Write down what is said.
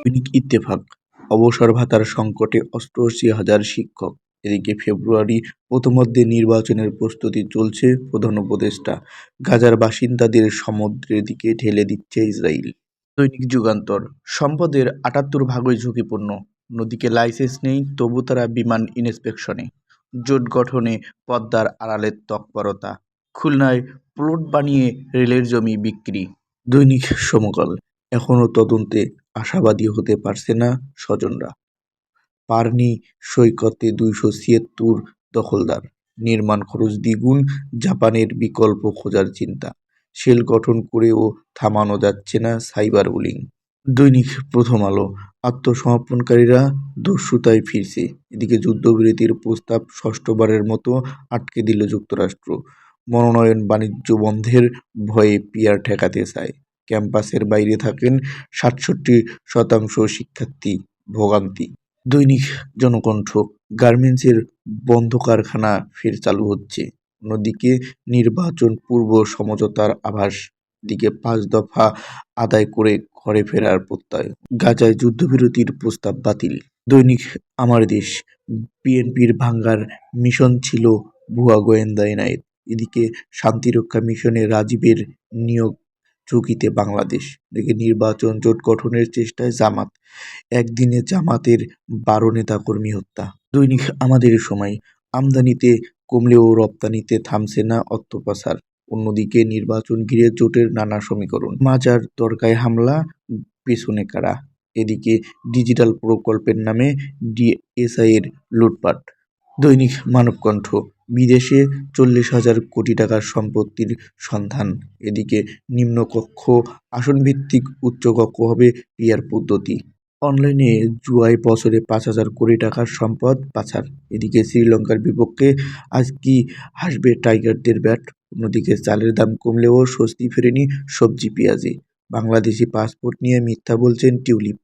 দৈনিক ইত্তেফাক। অবসর ভাতার সংকটে অষ্টআশি হাজার শিক্ষক। এদিকে ফেব্রুয়ারি প্রথমার্ধে নির্বাচনের প্রস্তুতি চলছে প্রধান উপদেষ্টা। গাজার বাসিন্দাদের সমুদ্রের দিকে ঠেলে দিচ্ছে ইসরায়েল দৈনিক যুগান্তর। সম্পদের আটাত্তর ভাগই ঝুঁকিপূর্ণ। নদীকে লাইসেন্স নেই, তবু তারা বিমান ইন্সপেকশনে। জোট গঠনে পদ্মার আড়ালের তৎপরতা। খুলনায় প্লট বানিয়ে রেলের জমি বিক্রি। দৈনিক সমকাল। এখনও তদন্তে আশাবাদী হতে পারছে না স্বজনরা। পারনি সৈকতে দুইশো ছিয়াত্তর দখলদার। নির্মাণ খরচ দ্বিগুণ, জাপানের বিকল্প খোঁজার চিন্তা। সেল গঠন করেও থামানো যাচ্ছে না সাইবার বুলিং। দৈনিক প্রথম আলো। আত্মসমর্পণকারীরা দস্যুতায় ফিরছে। এদিকে যুদ্ধবিরতির প্রস্তাব ষষ্ঠবারের মতো আটকে দিল যুক্তরাষ্ট্র। মনোনয়ন বাণিজ্য বন্ধের ভয়ে পিয়ার ঠেকাতে চায়। ক্যাম্পাসের বাইরে থাকেন সাতষট্টি শতাংশ শিক্ষার্থী ভোগান্তি। দৈনিক জনকণ্ঠ, গার্মেন্টসের বন্ধ কারখানা ফের চালু হচ্ছে। অন্যদিকে নির্বাচন পূর্ব সমঝোতার আভাস, দিকে পাঁচ দফা আদায় করে ঘরে ফেরার প্রত্যয়। গাজায় যুদ্ধবিরতির প্রস্তাব বাতিল। দৈনিক আমার দেশ, বিএনপির ভাঙ্গার মিশন ছিল ভুয়া গোয়েন্দা এনায়েত। এদিকে শান্তিরক্ষা মিশনে রাজীবের নিয়োগ ঝুঁকিতে বাংলাদেশ। এদিকে নির্বাচন জোট গঠনের চেষ্টায় জামাত, একদিনে জামাতের বারো নেতাকর্মী হত্যা। দৈনিক আমাদের সময়, আমদানিতে কমলেও রপ্তানিতে থামছে না অর্থ পাচার অন্যদিকে নির্বাচন ঘিরে জোটের নানা সমীকরণ। মাজার দরগায় হামলা, পেছনে কারা? এদিকে ডিজিটাল প্রকল্পের নামে ডিএসআইয়ের লুটপাট। দৈনিক মানবকণ্ঠ বিদেশে চল্লিশ হাজার কোটি টাকার সম্পত্তির সন্ধান। এদিকে নিম্নকক্ষ আসনভিত্তিক উচ্চকক্ষ হবে পিয়ার পদ্ধতি। অনলাইনে জুয়ায় বছরে পাঁচ হাজার কোটি টাকার সম্পদ পাচার। এদিকে শ্রীলঙ্কার বিপক্ষে আজ কি হাসবে টাইগারদের ব্যাট? অন্যদিকে চালের দাম কমলেও স্বস্তি ফেরেনি সবজি পেঁয়াজে। বাংলাদেশি পাসপোর্ট নিয়ে মিথ্যা বলছেন টিউলিপ।